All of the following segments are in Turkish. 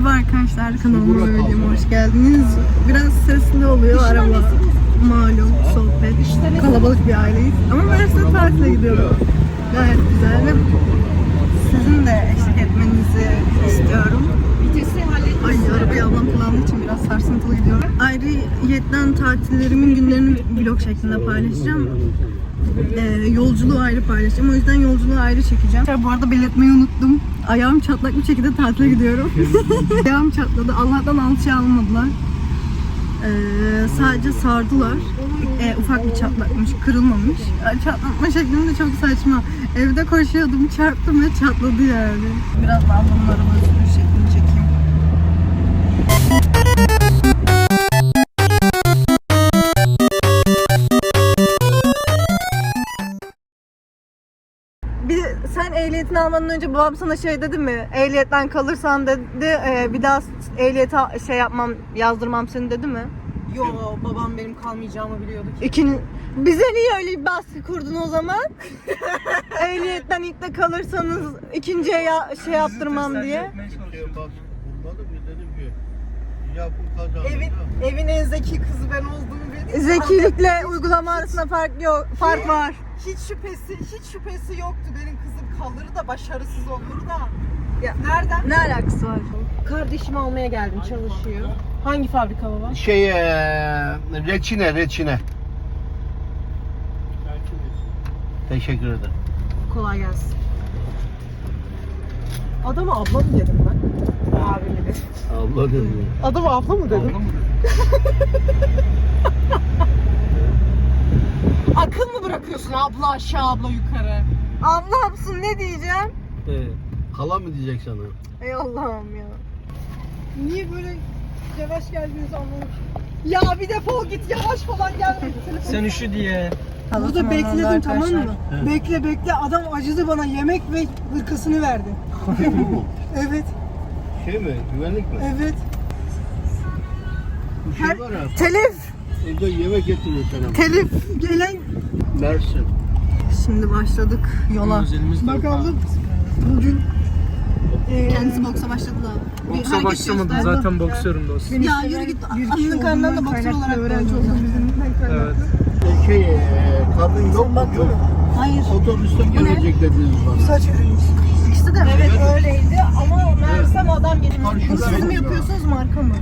Merhaba arkadaşlar kanalıma ve videoma hoş geldiniz. Biraz sesli oluyor araba. Malum sohbet. Kalabalık bir aileyiz. Ama ben size tatile gidiyorum. Gayet güzel sizin de eşlik etmenizi istiyorum. Ay arabayı ablam kullandığı için biraz sarsıntılı gidiyorum. Ayrıyetten tatillerimin günlerini vlog şeklinde paylaşacağım. Ee, yolculuğu ayrı paylaşacağım. O yüzden yolculuğu ayrı çekeceğim. Bu arada belirtmeyi unuttum. Ayağım çatlak bir şekilde tatile gidiyorum. Ayağım çatladı. Allah'tan alçıya almadılar. Ee, sadece sardılar. Ee, ufak bir çatlakmış, kırılmamış. Çatlatma şeklim de çok saçma. Evde koşuyordum, çarptım ve çatladı yani. Biraz daha araba sürüş şeklini ehliyetini almadan önce babam sana şey dedi mi? Ehliyetten kalırsan dedi e, bir daha ehliyete şey yapmam, yazdırmam seni dedi mi? Yo babam benim kalmayacağımı biliyordu ki. İkin, bize niye öyle bir baskı kurdun o zaman? Ehliyetten ilk de kalırsanız ikinciye ya, şey yaptırmam diye. Dedim ki. Evin, evin en zeki kızı ben olduğumu bildim. Zekilikle uygulama arasında fark yok, fark var. Hiç şüphesi, hiç şüphesi yoktu benim kızım kalır da başarısız olur da. Ya, Nereden? Ne alakası var? Kardeşimi almaya geldim çalışıyor. Hangi fabrika baba? Şey eee, reçine reçine. Teşekkür ederim. Kolay gelsin. Adama abla mı dedim ben? Abi dedi. Abla dedim. Adama abla mı dedim? Akıl mı bırakıyorsun abla aşağı abla yukarı? Ablamsın ne diyeceğim? Ee, hala mı diyecek sana? Ey Allah'ım ya. Niye böyle yavaş geldiniz anlamadım. Ya bir defol git yavaş falan gelme. Sen üşü diye. Burada bekledim tamam mı? He. Bekle bekle adam acıdı bana yemek ve hırkasını verdi. Evet Şey mi? Güvenlik mi? evet. Bu şey var ya. Telif, Evde yemek getiriyor sana. telif. Gelen Mersin. Şimdi başladık yola. Yok bakalım bugün e, Kendisi boksa başladı da. Boksa başlamadım zaten boksörüm dostum. Ya yürü git. Anının karnından da boksör olarak öğrenci oldum. Evet. Şey kadın yok mu? Yok. Hayır. Otobüsten gelecek dediniz bana. saç ürünmüş. İkisi de Evet öyleydi ama meğersem adam Karşı- Siz mi yapıyorsunuz marka mı?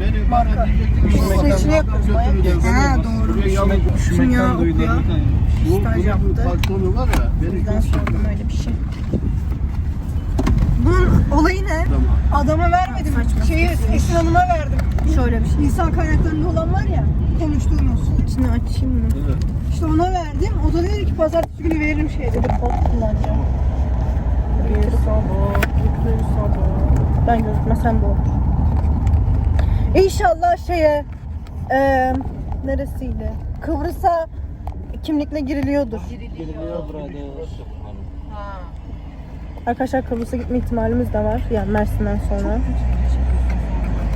Beni bana diyecekti ki Biz "Baba, seçini yapıyoruz, götürün bayağı. evine." Ha, doğru. Duydu. okuyor. Staj yaptı. patronu var ya, beni Ben çok sordum öyle bir şey. Bunun olayı ne? Adama vermedim. Şeyi Esin Hanım'a verdim. Şöyle bir şey. İnsan kaynaklarında olan var ya konuştuğumuz. İçini açayım mı? Evet. İşte ona verdim. O da dedi ki pazartesi günü veririm şey dedi. Bot kullanacağım. Bir sabah, bir sabah. Ben gözükmesem de olur. İnşallah şeye eee neresiydi? Kıbrıs'a kimlikle giriliyordur. Arkadaşlar Kıbrıs'a gitme ihtimalimiz de var. Yani Mersin'den sonra.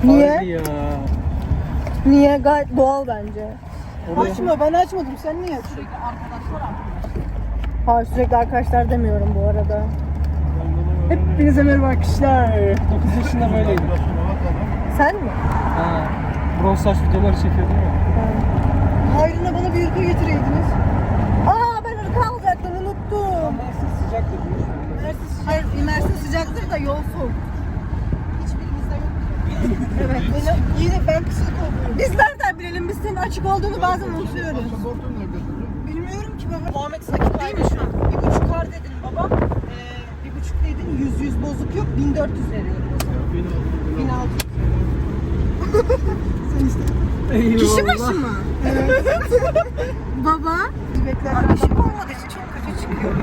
Niye? Harbi ya. Niye? Gayet doğal bence. Açma ben açmadım. Sen niye açıyorsun? Hayır sürekli arkadaşlar demiyorum bu arada. Hepinize merhaba arkadaşlar. 9 yaşında böyleydi. Sen mi? Ha. Bronz saç videoları çekiyordun ya. Hayrına bana bir ırka getireydiniz. Aa ben ırka alacaktım unuttum. Mersin sıcak dedi. Hayır Mersin sıcaktır da yol soğuk. Hiçbirimizde yok. Evet. Beni, yine ben kısık oldum. Biz nereden bilelim? Biz senin açık olduğunu bazen unutuyoruz. Bilmiyorum ki baba. Muhammed Sakit değil mi şu an? Bir buçuk kar dedin baba. Ee, bir buçuk dedin. Yüz yüz bozuk yok. 1400 veriyorum o zaman. Beni alın. 1600. Kişi başı mı? Evet. Baba. Bekler. Kardeşim olmadığı için çok kötü çıkıyor.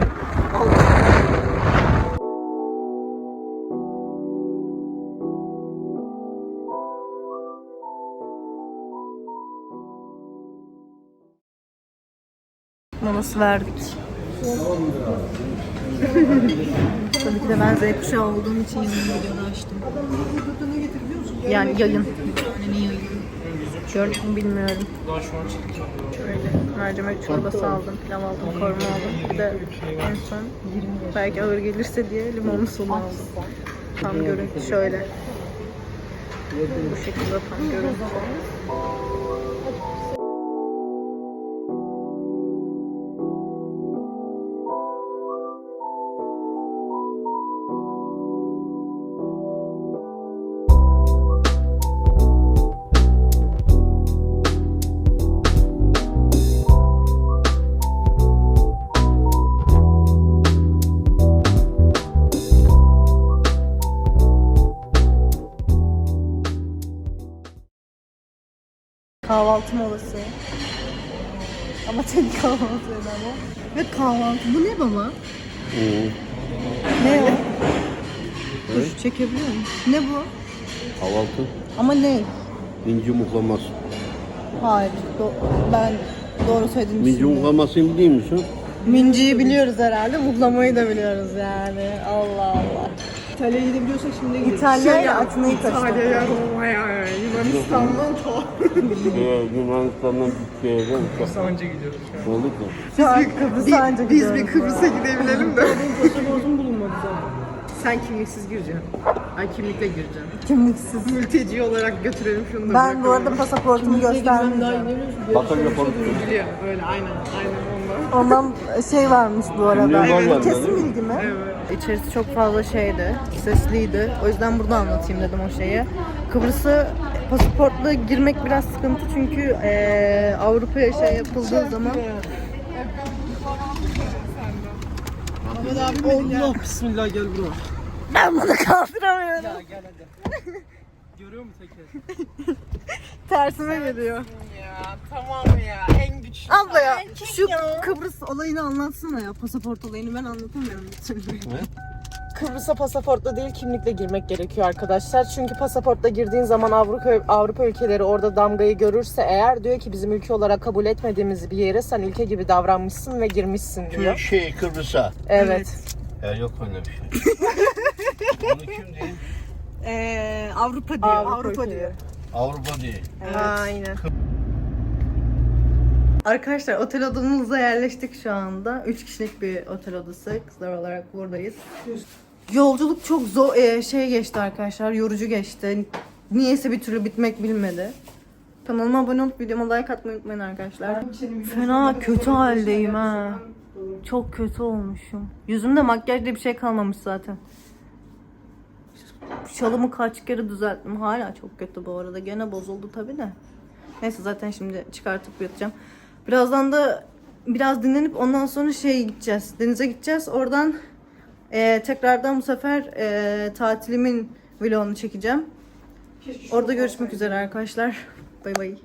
Molası verdik. Tabii ki de ben Z kuşağı olduğum için yayın videoda açtım. Ne getir biliyor musun? Yani yayın. Yani yayın. Gördük mü bilmiyorum. Şöyle mercimek çorbası aldım, pilav aldım, korma aldım. Bir de en son belki ağır gelirse diye limonlu sulu aldım. Tam görüntü şöyle. Bu şekilde tam görüntü. Kahvaltı molası. Ama tek kahvaltı ama. Ve kahvaltı. Bu ne baba? Ne o? Dur çekebiliyor muyum? Ne bu? Kahvaltı. Ama ne? Minci muhlaması. Hayır. do- ben doğru söylediğini Minci düşünüyorum. muhlamasını biliyor musun? Minciyi biliyoruz herhalde. Muhlamayı da biliyoruz yani. Allah Allah. İtalya'ya gidebiliyorsak şimdi gidelim. İtalya ile Atina'yı İtalya'ya, karıştırdım. Roma'ya, Yunanistan'dan ta. Yunanistan'dan Türkiye'ye değil mi? Kısa önce gidiyoruz. şu an. Olduk mu? Şu an Kıbrıs'a anca Biz bir. Kıbrıs'a gidebilelim de. Pasaportum bulunmadı zaten. Sen kimliksiz gireceksin. Ay kimlikle gireceksin. Kimliksiz. Mülteci olarak götürelim şunu da Ben bu arada pasaportumu göstermeyeceğim. Bakalım yapalım. Biliyor öyle aynen aynen ondan. Şey varmış bu arada. Bende, Kesin bilgi mi? Evet. İçerisi çok fazla şeydi, sesliydi. O yüzden burada anlatayım dedim o şeyi. Kıbrıs'a pasaportla girmek biraz sıkıntı çünkü eee, Avrupa'ya şey yapıldığı zaman Allah bismillah gel bro. ben bunu kaldıramıyorum. Ya gel hadi. Görüyor musun teker? Tersime geliyor. Ya tamam ya en güçlü. Abla ya şu Kıbrıs olayını anlatsana ya pasaport olayını ben anlatamıyorum türlü. Kıbrıs'a pasaportla değil kimlikle girmek gerekiyor arkadaşlar. Çünkü pasaportla girdiğin zaman Avrupa Avrupa ülkeleri orada damgayı görürse eğer diyor ki bizim ülke olarak kabul etmediğimiz bir yere sen ülke gibi davranmışsın ve girmişsin diyor. Şey Kıbrıs'a. Evet. Ya yok öyle bir şey. Bunu kim diyeyim? Eee Avrupa diyor. Avrupa Avrupa, ülkeleri. diyor. Avrupa değil. Aynen. Arkadaşlar otel odamıza yerleştik şu anda. 3 kişilik bir otel odası. Kızlar olarak buradayız. Yolculuk çok zor e, şey geçti arkadaşlar. Yorucu geçti. Niyeyse bir türlü bitmek bilmedi. Kanalıma abone olup videoma like atmayı unutmayın arkadaşlar. Fena kötü haldeyim ha. Çok kötü olmuşum. Yüzümde makyaj diye bir şey kalmamış zaten. Şalımı kaç kere düzelttim. Hala çok kötü bu arada. Gene bozuldu tabi de. Neyse zaten şimdi çıkartıp yatacağım. Birazdan da biraz dinlenip ondan sonra şeye gideceğiz. Denize gideceğiz. Oradan eee, tekrardan bu sefer eee, tatilimin vlogunu çekeceğim. Orada görüşmek üzere arkadaşlar. Bay bay.